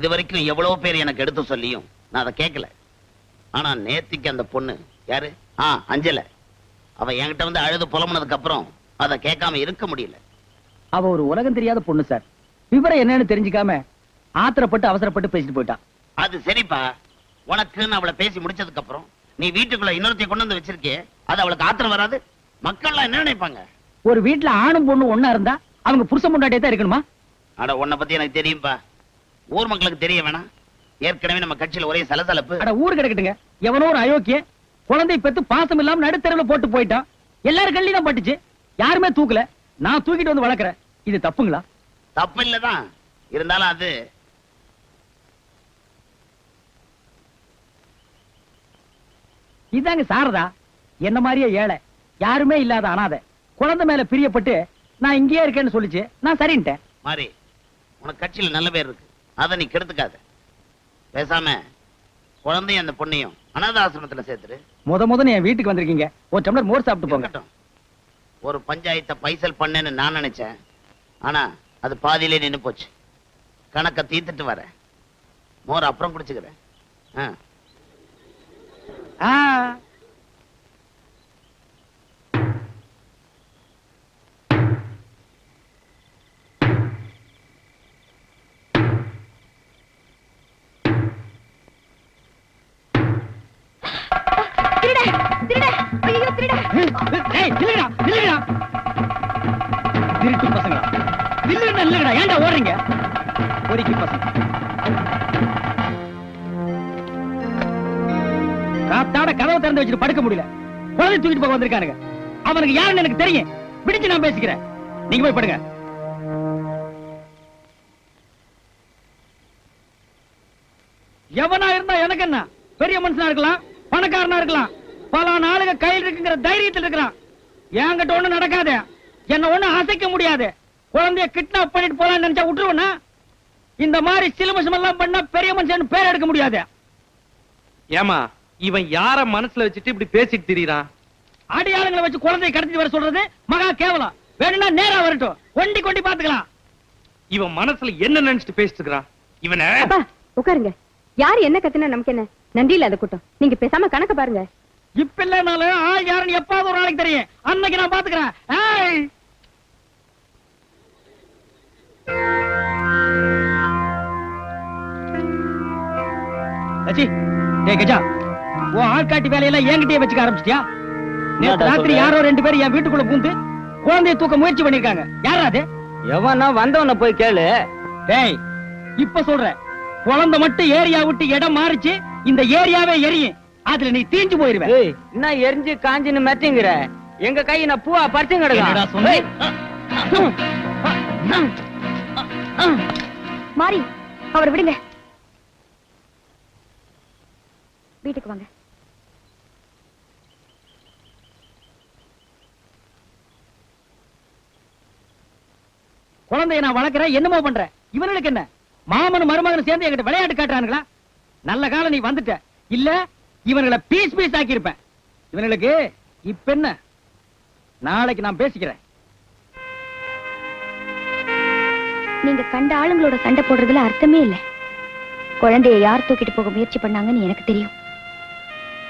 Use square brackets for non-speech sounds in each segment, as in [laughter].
இது வரைக்கும் எவ்வளவு பேர் எனக்கு எடுத்து சொல்லியும். நான் அதை கேட்கல. ஆனா நேத்திக்கு அந்த பொண்ணு யாரு? ஆ அஞ்சல. அவ என்கிட்ட வந்து அழுது புலம்புனதுக்கு அப்புறம் அதை கேட்காம இருக்க முடியல. அவ ஒரு உலகம் தெரியாத பொண்ணு சார். விவரம் என்னன்னு தெரிஞ்சுக்காம ஆத்திரப்பட்டு அவசரப்பட்டு பேசிட்டு போயிட்டான் அது சரிப்பா. உனக்குன்னு அவளை பேசி முடிச்சதுக்கு அப்புறம் நீ வீட்டுக்குள்ள இன்னொருத்தைய கொண்டு வந்து வச்சிருக்கே அது அவளுக்கு ஆத்திரம் வராது. மக்கள்லாம் என்ன நினைப்பாங்க? ஒரு வீட்டுல ஆணும் பொண்ணு ஒண்ணா இருந்தா அவங்க புருஷன் முன்னாடியே தான் இருக்கணுமா? அட உன்னை பத்தி எனக்கு தெரியும்பா. ஊர் மக்களுக்கு தெரிய வேணாம். ஏற்கனவே நம்ம கட்சியில ஒரே சலசலப்பு. அட ஊரு கிடக்கட்டுங்க. எவனோ ஒரு அயோக்கிய குழந்தை பெத்து பாசம் இல்லாம நடுத்தரவுல போட்டு போயிட்டான். எல்லாரும் கள்ளி தான் பட்டுச்சு. யாருமே தூக்கல. நான் தூக்கிட்டு வந்து வளர்க்கறேன். இது தப்புங்களா? தப்பு இல்லதான். இருந்தாலும் அது இதாங்க சாரதா. என்ன மாதிரியே ஏழை. யாருமே இல்லாத அனாதை. குழந்தை மேல பிரியப்பட்டு நான் இங்கேயே இருக்கேன்னு சொல்லிச்சு. நான் சரின்ட்டேன். மாறி உனக்கு கட்சியில நல்ல பேர் இருக்கு. அதை நீ கெடுத்துக்காத. பேசாம குழந்தையும் அந்த பொண்ணையும் அனாத ஆசிரமத்துல சேர்த்துரு முத முதன்னு என் வீட்டுக்கு வந்திருக்கீங்க. ஒரு டம்ளர் மோர் சாப்பிட்டு போங்க. ஒரு பஞ்சாயத்தை பைசல் பண்ணேன்னு நான் நினைச்சேன். ஆனா அது பாதியிலே நின்னு போச்சு. கணக்க தீர்த்துட்டு வரேன் மோர் அப்புறம் குடிச்சுக்கிறேன். ஆ. திருட்டு பசங்களா. நில்லுடா, நில்லுடா. ஏன்டா ஓடுறீங்க? பொறுக்கி பசங்க. காத்தாட கதவை திறந்து வச்சுட்டு படுக்க முடியல. குழந்தை தூக்கிட்டு போக வந்திருக்கானுங்க. அவனுக்கு யாருன்னு எனக்கு தெரியும். பிடிச்சு நான் பேசிக்கிறேன். நீங்க போய் படுங்க. எவனா இருந்தா எனக்கு என்ன? பெரிய மனுஷனா இருக்கலாம் பணக்காரனா இருக்கலாம். பல நாளுங்க கையில் இருக்குங்கிற தைரியத்தில் இருக்கிறான். என்கிட்ட ஒண்ணு நடக்காது. என்ன ஒண்ணு அசைக்க முடியாது. குழந்தைய கிட்னாப் பண்ணிட்டு போலாம்னு நினைச்சா விட்டுருவனா? இந்த மாதிரி சிலுமசம் எல்லாம் பண்ணா பெரிய மனுஷன் பேர் எடுக்க முடியாது. ஏமா இவன் யார மனசுல வச்சுட்டு இப்படி பேசிட்டு திரியறான்? அடியாளுங்களை வச்சு குழந்தையை கடத்திட்டு வர சொல்றது மகா கேவலம். வேணும்னா நேரா வரட்டும். ஒண்டி கொண்டி பாத்துக்கலாம். இவன் மனசுல என்ன நினைச்சிட்டு பேசிட்டு இருக்கிறான்? இவனை உட்காருங்க. யார் என்ன கத்துனா நமக்கு என்ன? நன்றி இல்லாத கூட்டம். நீங்க பேசாம கணக்க பாருங்க. இப்ப இல்லனாலும் ஆள் யாருன்னு எப்பாவது ஒரு நாளைக்கு தெரியும். அன்னைக்கு நான் பாத்துக்கிறேன். ஏய்! கச்சி டேய் கஜா உன் ஆள்காட்டி வேலையெல்லாம் என்கிட்டயே வச்சுக்க ஆரம்பிச்சிட்டியா? நேத்து என்னடா ராத்திரி சொல்ற? யாரோ ரெண்டு பேரும் என் வீட்டுக்குள்ள பூந்து குழந்தைய தூக்க முயற்சி பண்ணிருக்காங்க யாரா அது? எவனா வந்தவன போய் கேளு. டேய் இப்ப சொல்றேன். குழந்தை மட்டும் ஏரியா விட்டு இடம் மாறிச்சு இந்த ஏரியாவே எரியும். அதுல நீ தீஞ்சு போயிருவ. ஏய் என்ன எரிஞ்சு காஞ்சின்னு மெத்திங்கிற? எங்க கை நான் பூவா பறிச்சும் என்னடா சொன்ன? மாறி அவரை விடுங்க. வீட்டுக்கு வாங்க. குழந்தைய நான் வளர்க்கறேன் என்னமோ பண்றேன் இவனுக்கு என்ன? மாமனும் மருமகனும் சேர்ந்து என்கிட்ட விளையாட்டு காட்டுறானுங்களா? நல்ல காலம் நீ வந்துட்ட. இல்ல இவனுங்களை பீஸ் பீஸ் ஆக்கி இருப்பேன் இவனுக்கு இப்ப என்ன? நாளைக்கு நான் பேசிக்கிறேன். நீங்க கண்ட ஆளுங்களோட சண்டை போடுறதுல அர்த்தமே இல்ல. குழந்தைய யார் தூக்கிட்டு போக முயற்சி பண்ணாங்கன்னு எனக்கு தெரியும்.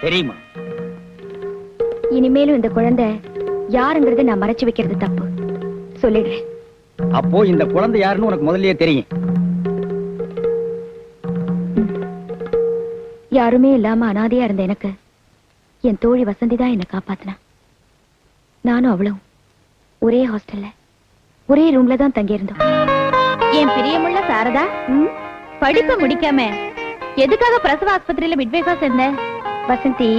தெரியுமா? இனிமேலும் இந்த குழந்தை யாருங்கிறத நான் மறைச்சு வைக்கிறது தப்பு. சொல்லிடுறேன். அப்போ இந்த குழந்தை யாருன்னு உனக்கு முதல்லயே தெரியும். யாருமே இல்லாம அனாதையா இருந்த எனக்கு என் தோழி வசந்தி தான் என்னை காப்பாத்தினா. நானும் அவளும் ஒரே ஹாஸ்டல்ல ஒரே ரூம்ல தான் தங்கியிருந்தோம். என் பிரியமுள்ள சாரதா படிப்பை முடிக்காம எதுக்காக பிரசவ ஆஸ்பத்திரியில மிட்வைஃபா சேர்ந்த? வசந்தி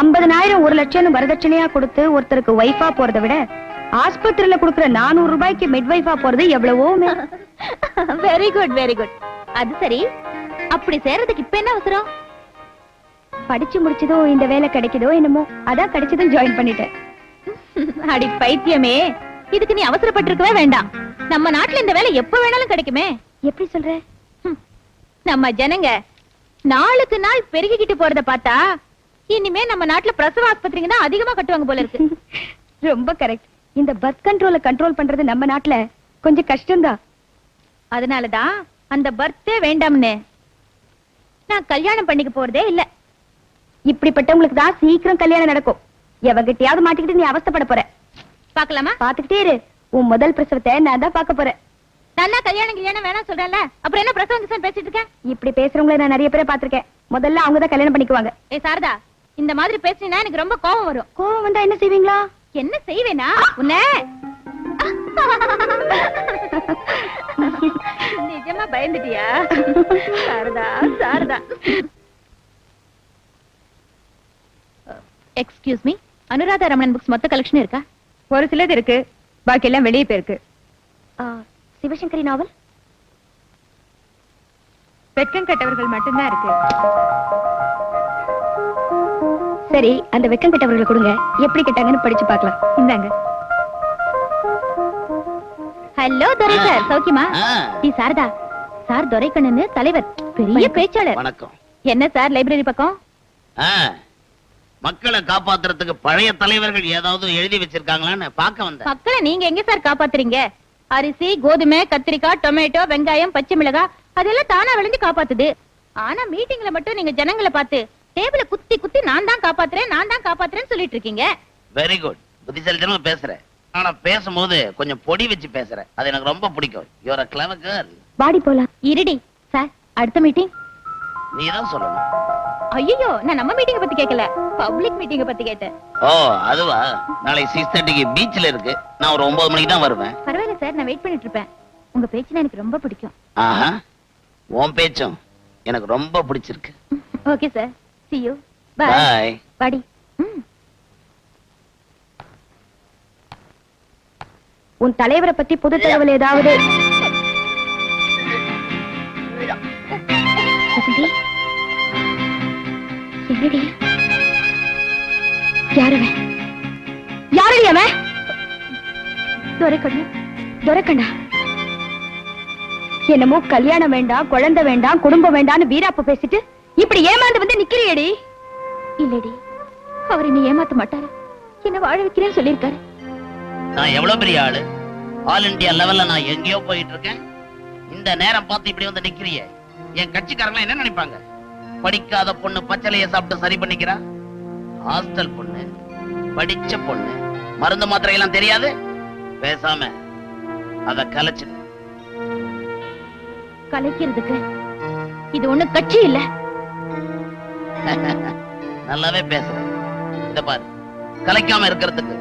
ஐம்பதனாயிரம் ஒரு லட்சம் வரதட்சணையா கொடுத்து ஒருத்தருக்கு ஒய்ஃபா போறதை விட ஆஸ்பத்திரியில கொடுக்கிற நானூறு ரூபாய்க்கு மிட்வைஃபா போறது எவ்வளவோ வெரி குட் வெரி குட் அது சரி. அப்படி சேர்றதுக்கு இப்ப என்ன அவசரம்? படிச்சு முடிச்சதோ இந்த வேலை கிடைக்குதோ என்னமோ அதான் கிடைச்சதும் ஜாயின் பண்ணிட்டேன். அடி பைத்தியமே இதுக்கு நீ அவசரப்பட்டிருக்கவே வேண்டாம். நம்ம நாட்டுல இந்த வேலை எப்ப வேணாலும் கிடைக்குமே. எப்படி சொல்ற? நம்ம ஜனங்க நாளுக்கு நாள் பெருகிக்கிட்டு போறத பார்த்தா இனிமே நம்ம நாட்டுல பிரசவ ஆஸ்பத்திரிங்க தான் அதிகமா கட்டுவாங்க போல இருக்கு. [laughs] ரொம்ப கரெக்ட் இந்த பஸ் கண்ட்ரோல கண்ட்ரோல் பண்றது நம்ம நாட்டுல கொஞ்சம் கஷ்டம்தான். அதனாலதான் அந்த பர்த்தே வேண்டாம்னு. நான் கல்யாணம் பண்ணிக்க போறதே இல்ல. இப்படிப்பட்டவங்களுக்கு தான் சீக்கிரம் கல்யாணம் நடக்கும். எவகிட்டயாவது மாட்டிக்கிட்டு நீ அவஸ்தைப்பட போற. பாக்கலாமா பாத்துக்கிட்டே இரு. உன் முதல் பிரசவத்தை நான் தான் பார்க்க போறேன். தான் கல்யாணம் கல்யாணம் வேணாம் சொல்றேன்ல. அப்புறம் என்ன பிரசவம் பேசிட்டு இருக்கேன்? இப்படி பேசுறவங்கள நான் நிறைய பேரை பாத்திருக்கேன் முதல்ல அவங்க தான் கல்யாணம் பண்ணிக்குவாங்க. ஏ சாரதா இந்த மாதிரி பேசினா எனக்கு ரொம்ப கோவம் வரும். கோவம் வந்தா என்ன செய்வீங்களா? என்ன செய்வேனா? உன்ன? [laughs] நிஜமா பயந்துட்டியா? Sharada Sharada. Excuse me Anuradha Ramanan books மொத்த கலெக்ஷன் இருக்கா? ஒரு சிலது இருக்கு. பாக்கி எல்லாம் வெளியே போயிருக்கு. சிவசங்கரி நாவல் வெட்கம் கெட்டவர்கள் மட்டும்தான் இருக்கு. சரி அந்த வெக்கம் கெட்டவர்களை கொடுங்க. எப்படி கேட்டாங்கன்னு படிச்சு பார்க்கலாம். இந்தாங்க. ஹலோ துரை சார் சௌக்கியமா? ஆ, டி சாரதா. சார் துரைக்கண்ணன்னு தலைவர் பெரிய பேச்சாளர். வணக்கம். என்ன சார் லைப்ரரி பக்கம்? ஆ, மக்களை காப்பாத்துறதுக்கு பழைய தலைவர்கள் ஏதாவது எழுதி வச்சிருக்காங்களான்னு பார்க்க வந்தேன். மக்களை நீங்க எங்க சார் காப்பாத்துறீங்க? அரிசி கோதுமை கத்திரிக்காய் டொமேட்டோ வெங்காயம் பச்சை மிளகாய் அதெல்லாம் தானா விளைஞ்சு காப்பாத்துது. ஆனா மீட்டிங்ல மட்டும் நீங்க ஜனங்களை பார்த்து டேபிள குத்தி குத்தி நான் தான் காப்பாத்துறேன் நான் தான் காப்பாத்துறேன்னு சொல்லிட்டு இருக்கீங்க? வெரி குட் புத்திசாலித்தனமா பேசுற ஆனா பேசும்போது கொஞ்சம் பொடி வச்சு பேசுற அது எனக்கு ரொம்ப பிடிக்கும். யுவர் அ கிளவர் கேர்ள் பாடி போலாம். இருடி சார் அடுத்த மீட்டிங் நீ தான் சொல்லணும். ஐயோ நான் நம்ம மீட்டிங்க பத்தி கேட்கல பப்ளிக் மீட்டிங்க பத்தி கேட்டேன். ஓ அதுவா? நாளைக்கு சிக்ஸ் தேர்ட்டிக்கு பீச்ல இருக்கு. நான் ஒரு ஒன்பது மணிக்கு தான் வருவேன். பரவாயில்ல சார் நான் வெயிட் பண்ணிட்டு இருப்பேன். உங்க பேச்சுனா எனக்கு ரொம்ப பிடிக்கும். ஆஹா உன் பேச்சும் எனக்கு ரொம்ப பிடிச்சிருக்கு. Okay sir see you. Bye. பாடி ம். உன் தலைவரை பத்தி புது தகவல் ஏதாவது? வசந்தி என்னடி யாரவன்? யாரடி அவன் துரைக்கண்ணு. துரைக்கண்ணா. என்னமோ கல்யாணம் வேண்டாம் குழந்தை வேண்டாம் குடும்பம் வேண்டாம்னு வீராப்ப பேசிட்டு இப்படி ஏமாந்து வந்து நிக்கிறியடி? இல்லடி. அவர் நீ ஏமாத்த மாட்டாரு? என்ன வாழ வைக்கிறேன்னு சொல்லியிருக்காரு. நான் எவ்வளவு பெரிய ஆளு? ஆல் இந்தியா லெவல்ல நான் எங்கேயோ போயிட்டு இருக்கேன். இந்த நேரம் பார்த்து இப்படி வந்து நிக்கிறியே. என் கட்சிக்காரங்க என்ன நினைப்பாங்க? படிக்காத பொண்ணு பச்சளைய சாப்பிட்டு சரி பண்ணிக்கிறா? ஹாஸ்டல் பொண்ணு படிச்ச பொண்ணு மருந்து மாத்திரை எல்லாம் தெரியாது? பேசாம அத கலைச்சிடு கலைக்கிறதுக்கு இது ஒண்ணு கட்சி இல்ல. [laughs] நல்லாவே பேசுறேன் இத பாரு. கலைக்காம இருக்கிறதுக்கு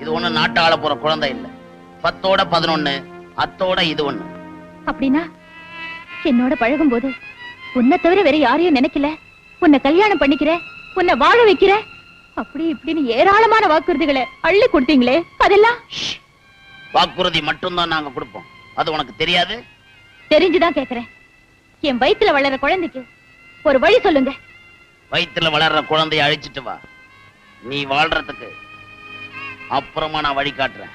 இது ஒண்ணு நாட்டு ஆள போற குழந்தை இல்ல. பத்தோட பதினொன்னு அத்தோட இது ஒண்ணு. அப்படின்னா? என்னோட பழகும் போது உன்னை தவிர வேற யாரையும் நினைக்கல. உன்னை கல்யாணம் பண்ணிக்கிற உன்னை வாழ வைக்கிற அப்படி இப்படின்னு ஏராளமான வாக்குறுதிகளை அள்ளி கொடுத்தீங்களே அதெல்லாம் வாக்குறுதி மட்டும்தான் நாங்க கொடுப்போம். அது உனக்கு தெரியாது? தெரிஞ்சுதான் கேக்குறேன். என் வயித்துல வளர குழந்தைக்கு ஒரு வழி சொல்லுங்க. வயித்துல வளர்ற குழந்தைய அழிச்சிட்டு வா. நீ வாழ்றதுக்கு அப்புறமா நான் வழி காட்டுறேன்!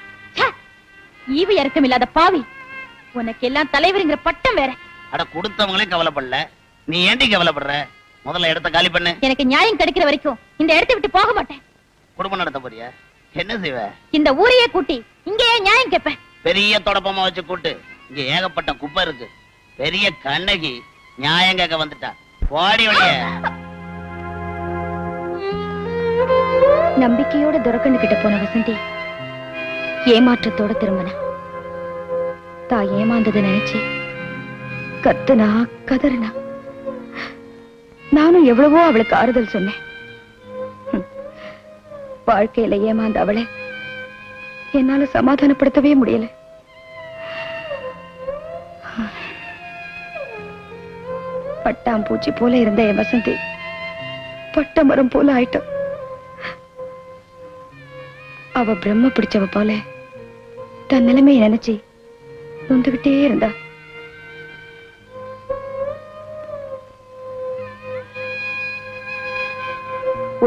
ஈவு இறக்கம் இல்லாத பாவி. உனக்கு எல்லாம் தலைவருங்கிற பட்டம் வேற. அட கொடுத்தவங்களே கவலைப்படல. நீ ஏண்டி கவலைப்படுற? முதல்ல இடத்த காலி பண்ணு. எனக்கு நியாயம் கிடைக்கிற வரைக்கும் இந்த இடத்தை விட்டு போக மாட்டேன். குடும்பம் நடத்த போறியா? என்ன செய்வ? இந்த ஊரையே கூட்டி இங்கேயே நியாயம் கேட்பேன். பெரிய தொடப்பமா வச்சு கூட்டு. இங்க ஏகப்பட்ட குப்பை இருக்கு. பெரிய கண்ணகி நியாயம் கேட்க வந்துட்டா. போடி வழிய. நம்பிக்கையோட துரக்கண்டு கிட்ட போன வசந்தி ஏமாற்றத்தோட திரும்பின. தான் ஏமாந்ததை நினைச்சு கத்துனா கதறினா. நானும் எவ்வளவோ அவளுக்கு ஆறுதல் சொன்னேன். வாழ்க்கையில ஏமாந்த அவளை என்னால சமாதானப்படுத்தவே முடியல. பட்டாம்பூச்சி போல இருந்த என் வசந்தி பட்ட மரம் போல ஆயிட்டோம். அவ பிரம்ம பிடிச்சவ போல தன் நிலைமையை நினைச்சு நொந்துகிட்டே இருந்தா.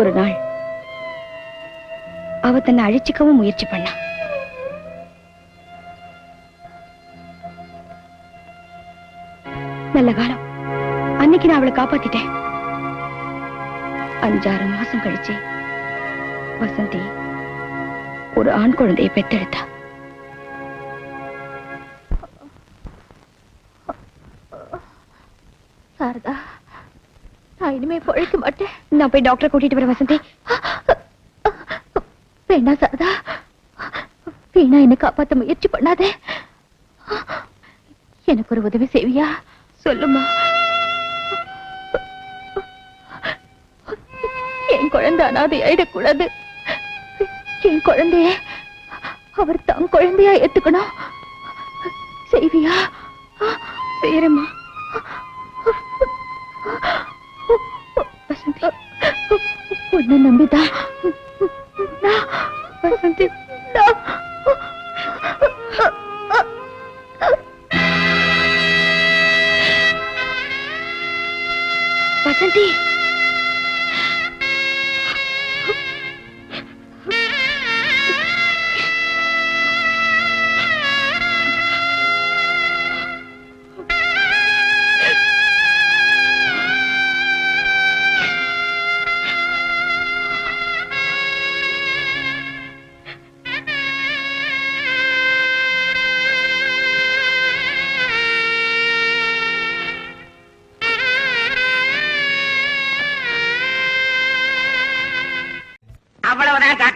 ஒரு நாள் அவ தன்னை அழிச்சுக்கவும் முயற்சி பண்ணா. நல்ல காலம். அன்னைக்கு நான் அவளை காப்பாத்திட்டேன். அஞ்சாறு மாசம் கழிச்சு வசந்தி ஒரு ஆண் குழந்தையை பெற்றெடுத்தா. பொழைக்க மாட்டேன் நான் போய் டாக்டர் கூட்டிட்டு வர வசந்தி. வேணா சாதா. வீணா என்ன காப்பாத்த முயற்சி பண்ணாதே. எனக்கு ஒரு உதவி செய்வியா? சொல்லுமா. என் குழந்தை அனாதை ஆயிடக்கூடாது. என் குழந்தைய அவர் தான் குழந்தையா ஏத்துக்கணும். செய்வியா? செய்யறேம்மா வசந்தி உன்னை நம்பிதான்